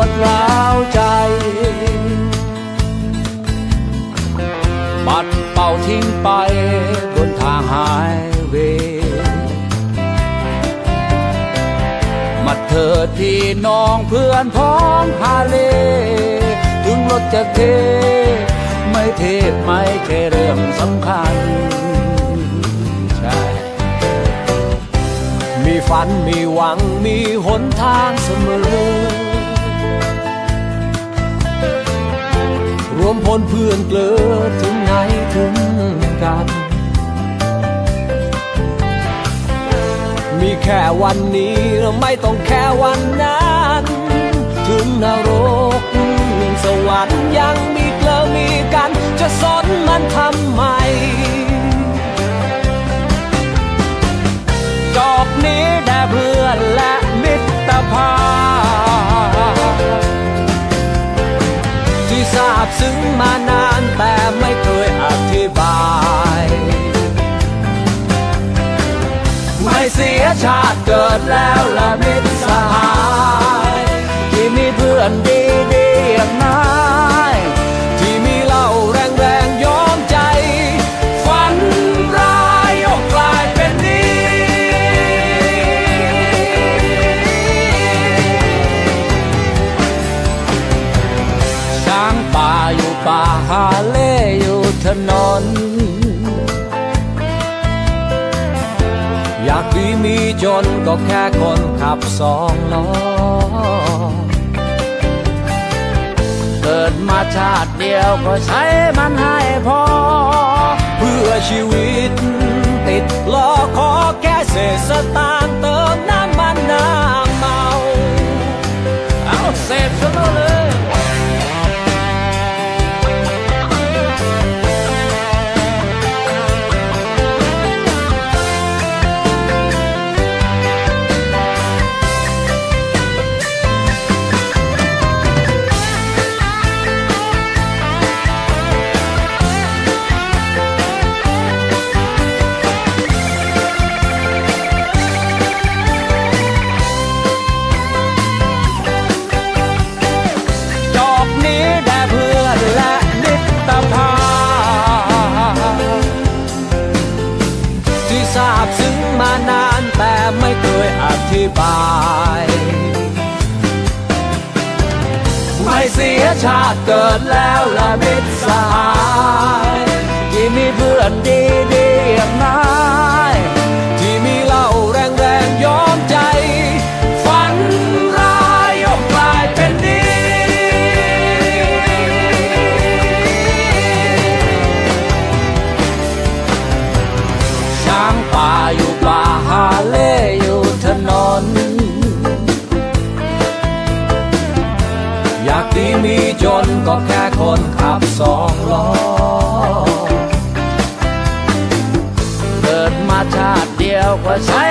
วที่ปวดร้าวใจปัดเป่าทิ้งไปบนทางหายเว มาเถิดพี่น้องเพื่อนพ้องฮาเล ถึงรถจะเท ไม่เทศไม่ใช่เรื่องสำคัญใช่มีฝันมีหวังมีหนทางเสมอ รวมพลเพื่อนเกลือถึงไหนถึงกัน มีแค่วันนี้ไม่ต้องแค่วันนั้น ถึงนรกสวรรค์ยังมีเกลือมีกัน จะสนมันทำไม ที่ทราบซึ้งมานานแต่ไม่เคยอธิบาย ไม่เสียชาติเกิดแล้วละมิตรสหาย ที่มีเพื่อนดีดีๆอย่างนั้น อยู่ถนนอยากดีมีจนก็แค่คนขับสองล้อ เกิดมาชาติเดียวก็ใช้มันให้พอ เพื่อชีวิตติดล้อขอแค่เศษสตางค์เติมน้ำมันน้ำเมา เอาเสร็จซะเลย ติเกิดแล้วละมิตรสหายที่มีเพื่อนดี มีจนก็แค่คนขับสองล้อ เกิดมาชาติเดียวก็ใช้